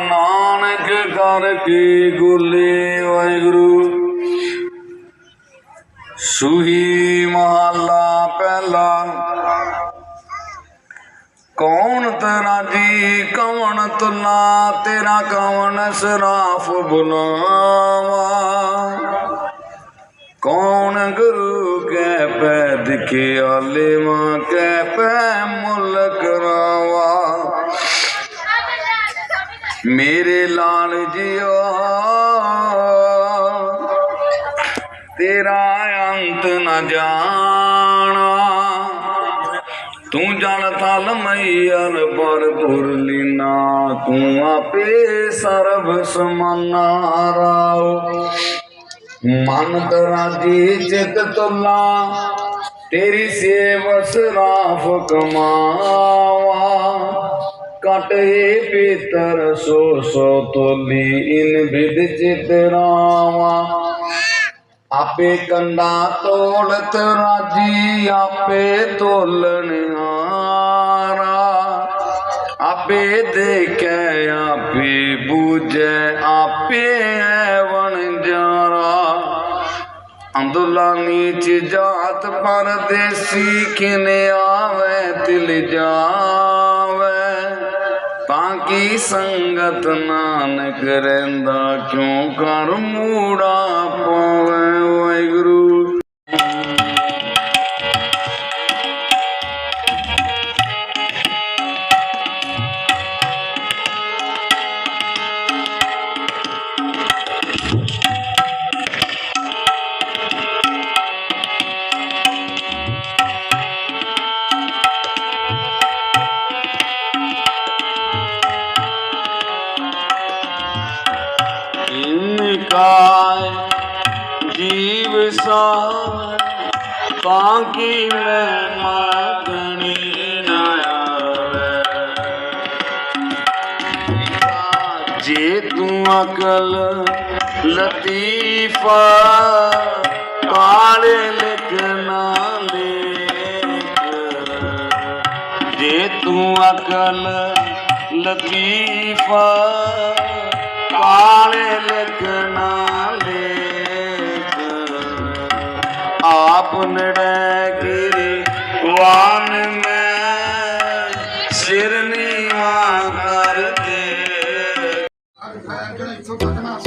ਨਾਨਕ ਕਰ ਕੀ ਗੁਲੇ ਵਾਹਿਗੁਰੂ। ਸੁਹੀ ਮਹੱਲਾ ਪਹਿਲਾ। ਕੌਣ ਤੇਰਾ ਜੀ ਕਵਣ ਤੁਲਾ, ਤੇਰਾ ਕਵਣ ਸਰਾਫ ਬੁਲਾਵਾ। ਕੌਣ ਗੁਰੂ ਕੈ ਪੈ ਦਿਖੇ ਆਲੇਵਾ ਕੈ ਪੈ ਮੁੱਲ ਕਰਾਵਾ ਮੇਰੇ ਲਾਲ ਜੀਓ ਤੇਰਾ ਅੰਤ ਨਾ ਜਾਣਾ। ਤੂੰ ਜਨ ਤਲ ਮਈਰ ਪਰਪੁਰ ਲੀਨਾ, ਤੂੰ ਆਪੇ ਸਰਬ ਸਮਾਨਾ ਰਾਓ। ਮਨ ਤਰਾਜੀ ਚਿਤ ਤੁਲਾ, ਤੇਰੀ save Saraf ਕਮਾਵਾ ਕਟੇ ਪੀਤਰ so so ਤੋਲੀ, in with ਚਿਤ ਰਾਵਾ। ਆਪੇ ਕੰਡਾ ਤੋਲਤ ਰਾਜੀ, ਆਪੇ ਤੋਲਣ ਹਾਰਾ। ਆਪੇ ਦੇਖੈ, ਆਪੇ ਬੂਝੈ, ਆਪੇ ਅੰਦੁਲਾ ਨੀਚ ਜਾਤ ਪਰਦੇਸੀ ਕਿਨ ਆਵੇ, ਤਿਲ ਜਾਵੇ। ਤਾਂ ਕੀ ਸੰਗਤ ਨਾਨਕ ਰਹਿੰਦਾ, ਕਿਉਂ ਕਰ ਮੂੜਾ ਪਾਵੇ? ਵਾਹਿਗੁਰੂ। ਇਨਕਾਇ ਜੀਵ ਸਾਰ, ਤਾਂ ਮੈਂ ਮਾਗਣੀ ਨਾ ਆਵੇ? ਜੇ ਤੂੰ ਅਕਲ ਲਤੀਫਾ ਕਾਲੇ ਲਿਖਣਾ ਲੇਖ, ਜੇ ਤੂੰ ਅਕਲ ਲਤੀਫਾ ਕਾਲੇ ਲਿਖਣਾ ਲੇਖ। ਆਪ ਨੜੈ ਗਿਰੀ ਵਾਨ ਮੈਂ, ਸਿਰ ਨੀਵਾ ਕਰ ਦੇ ਜਿਹੜਾ ਇੱਥੋਂ ਤੱਕ ਨਾ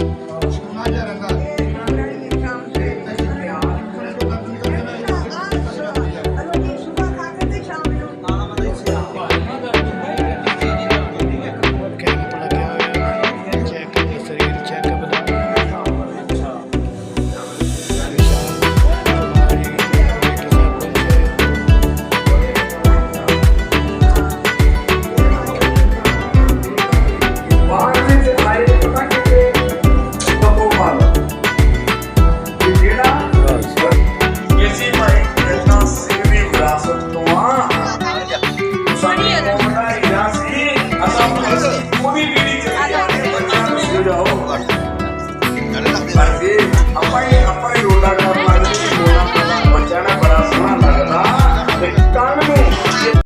Yeah.